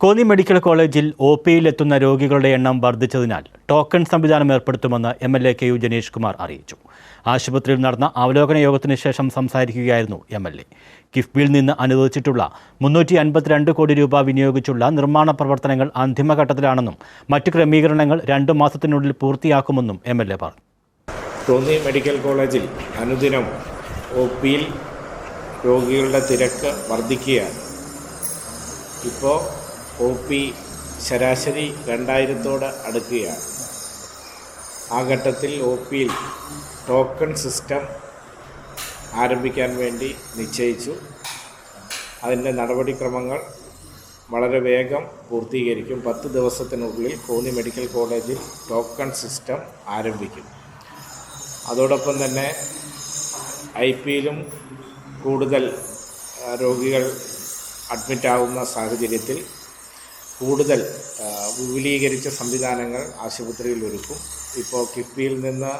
Konni medical കോളേജിൽ O പിയിലെത്തുന്ന രോഗികളുടെ എണ്ണം വർദ്ധിച്ചതിനാൽ ടോക്കൺ സംവിധാനം ഏർപ്പെടുത്തുമെന്ന് M L A K U Janeesh Kumar അറിയിച്ചു. ആശുപത്രിയിൽ നടന്ന അവലോകന യോഗത്തിന് ശേഷം സംസാരിക്കുകയായിരുന്നു എം എൽ എ. കിഫ്ബിയിൽ നിന്ന് അനുവദിച്ചിട്ടുള്ള മുന്നൂറ്റി അൻപത്തിരണ്ട് കോടി രൂപ വിനിയോഗിച്ചുള്ള നിർമ്മാണ പ്രവർത്തനങ്ങൾ അന്തിമഘട്ടത്തിലാണെന്നും മറ്റ് ക്രമീകരണങ്ങൾ രണ്ടു മാസത്തിനുള്ളിൽ പൂർത്തിയാക്കുമെന്നും എം എൽ എ പറഞ്ഞു. തോന്നി മെഡിക്കൽ കോളേജിൽ അനുദിനം ഒ പിയിൽ രോഗികളുടെ തിരക്ക് വർദ്ധിക്കുകയാണ്. ഇപ്പോൾ ഒ പി ശരാശരി രണ്ടായിരത്തോട് അടുക്കുകയാണ്. ആ ഘട്ടത്തിൽ ഒ പിയിൽ ടോക്കൺ സിസ്റ്റം ആരംഭിക്കാൻ വേണ്ടി നിശ്ചയിച്ചു. അതിന്റെ നടപടിക്രമങ്ങൾ വളരെ വേഗം പൂർത്തീകരിക്കും. പത്ത് ദിവസത്തിനുള്ളിൽ കോന്നി മെഡിക്കൽ കോളേജിൽ ടോക്കൺ സിസ്റ്റം ആരംഭിക്കും. അതോടൊപ്പം തന്നെ ഐ പിയിലും കൂടുതൽ രോഗികൾ അഡ്മിറ്റാവുന്ന സാഹചര്യത്തിൽ കൂടുതൽ വിപുലീകരിച്ച സംവിധാനങ്ങൾ ആശുപത്രിയിൽ ഒരുക്കും. ഇപ്പോൾ കിഫ്ബിയിൽ നിന്ന്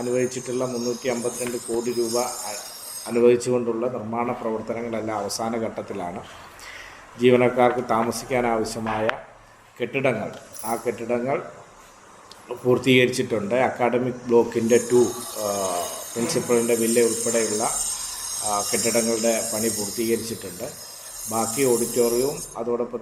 അനുവദിച്ചിട്ടുള്ള മുന്നൂറ്റി അമ്പത്തിരണ്ട് കോടി രൂപ അനുവദിച്ചുകൊണ്ടുള്ള നിർമ്മാണ പ്രവർത്തനങ്ങളെല്ലാം അവസാന ഘട്ടത്തിലാണ്. ജീവനക്കാർക്ക് താമസിക്കാൻ ആവശ്യമായ കെട്ടിടങ്ങൾ. ആ കെട്ടിടങ്ങൾ പൂർത്തീകരിച്ചിട്ടുണ്ട്. അക്കാഡമിക് ബ്ലോക്കിന്റെ ടു പ്രിൻസിപ്പളിന്റെ വില്ല ഉൾപ്പെടെയുള്ള കെട്ടിടങ്ങളുടെ പണി പൂർത്തീകരിച്ചിട്ടുണ്ട്. ബാക്കി ഓഡിറ്റോറിയവും അതോടൊപ്പം